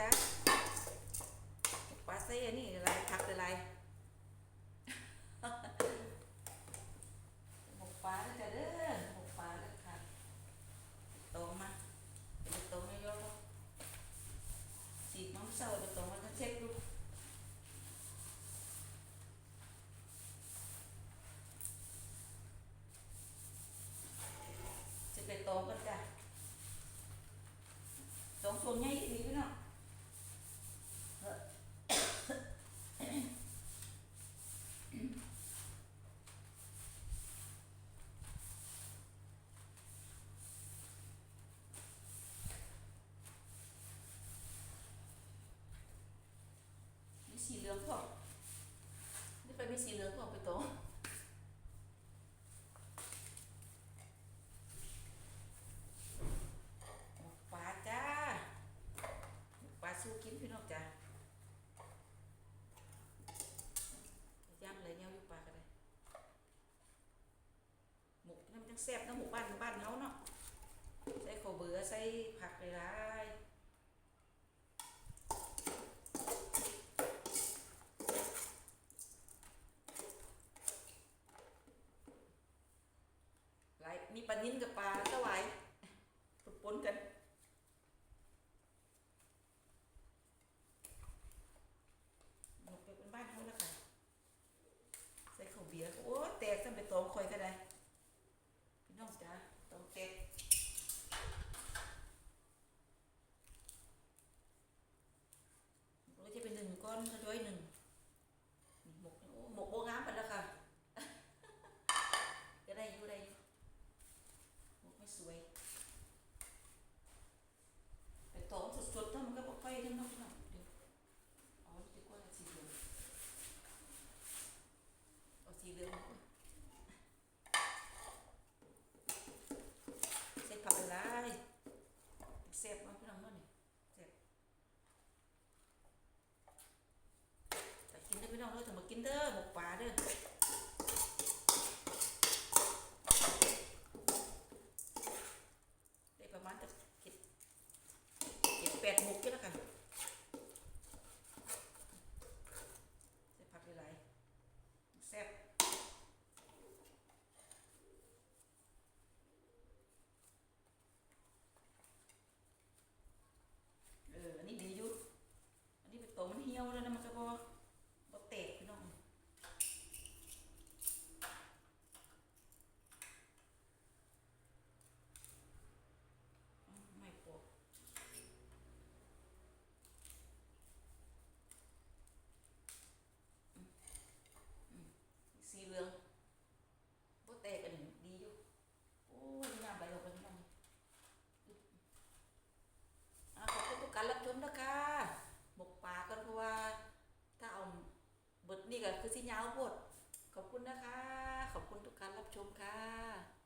จ๊ะปาไส้อันนี้อะไรผักอะไรหมกปลาแล้วจ้ะเด้อหมกปลาแล้วค่ะโตมาเป็นโตไม่ยอมสีมันเศร้าจะโตมาทั้งเช็ดดูจะไปโตกันจ้ะตรงส่วนใหญ่ดีพี่น้อง มี สีเหลืองพอนี่ไปมีสีเหลืองพอไปโตะหมกปลาจ้าหมกปลาสู้กินพี่น้องจ้าย่างเลยเนี่ยอยู่ปลากันเลยหมกนี่มันจังแซ่บนะหมกบ้านบ้านเขาเนาะใส่ข้าวเบื่อใส่ผักหลยๆหลาย มีปลานิ้นกับปลาสวายปนกันหนกไปเป็นบ้านเขาแล้วค่ะใส่ข้าวเบียร์โอ้แตกซ้ำไปตอมคอยก็ได้ พี่น้องจ้าตองแตกมันก็จะเป็นหนึ่งก้อนก็ย้อยหนึ่งนี่หมกโอ้หมกโบงามไปแล้วค่ะ ก็ได้อยู่ได้อยู่หมกไม่สวยแต่ตองสดๆถ้ามันก็บ่ค่อยทั้งนอกเนาะเดี๋ยวเอาดีกว่าสีเหลืองเอาสีเหลืองดีกว่าใส่ผักอะไร แซ่บมากพี่น้องเนาะนี่แซ่บแต่กินได้อพี่น้องเด้อถึงมากินเด้อหมกปลาเด้อได้ประมาณจะเจ็ดเจ็ดแปดหมกก็แล้วกันใส่ผักหลายๆแซ่บเอออันนี้ดีอยู่อันนี้เป็นตัวมันเหี่ยว แล้วนมันก็บ่บ่แตกพี่น้องไม่ปอกอืมอืมสีเหลืองบ่แตกอันดีอยู่โอ้ยน้ำไหลออกไปพี่น้องอะขอบคุณทุกการรับชมนะคะหมกปลากันเพราะว่า ถ้าเอาเบิดนี่ ก็คือสิยาวบทขอบคุณนะคะ ขอบคุณทุกการรับชมค่ะ